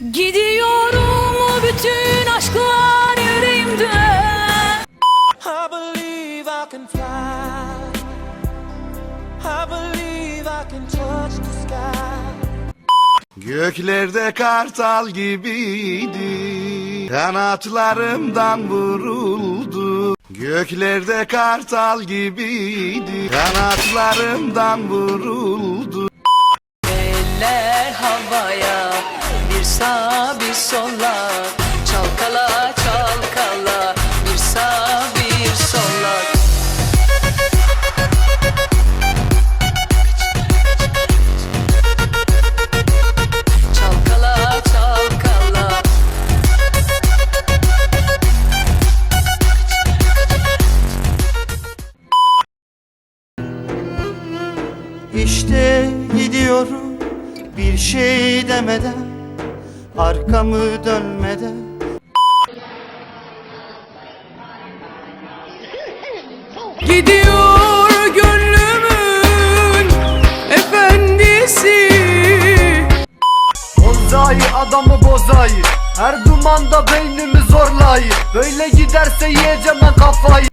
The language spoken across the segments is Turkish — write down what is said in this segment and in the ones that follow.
Gidiyorum o bütün aşklar yüreğimde I believe I can fly. I believe I can touch the sky. Göklerde kartal gibiydi. Kanatlarımdan vuruldu. Göklerde kartal gibiydi. Kanatlarımdan vuruldu. Eller havaya İşte gidiyorum bir şey demeden Arkamı dönmeden. Gidiyor gönlümün efendisi. Bozayı adamı bozayı Her dumanda beynimi zorlayı. Böyle giderse yiyeceğim ben kafayı.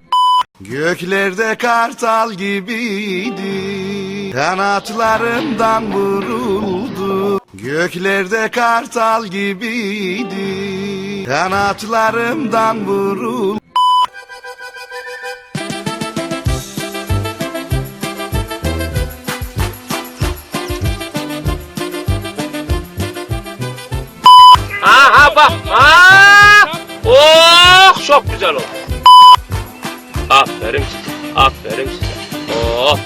Göklerde kartal gibiydi Kanatlarımdan vuruldu Göklerde kartal gibiydi Kanatlarımdan vuruldu Aha bak. Aa! Oh çok güzel oldu. Aferin size. Aferin size. Oh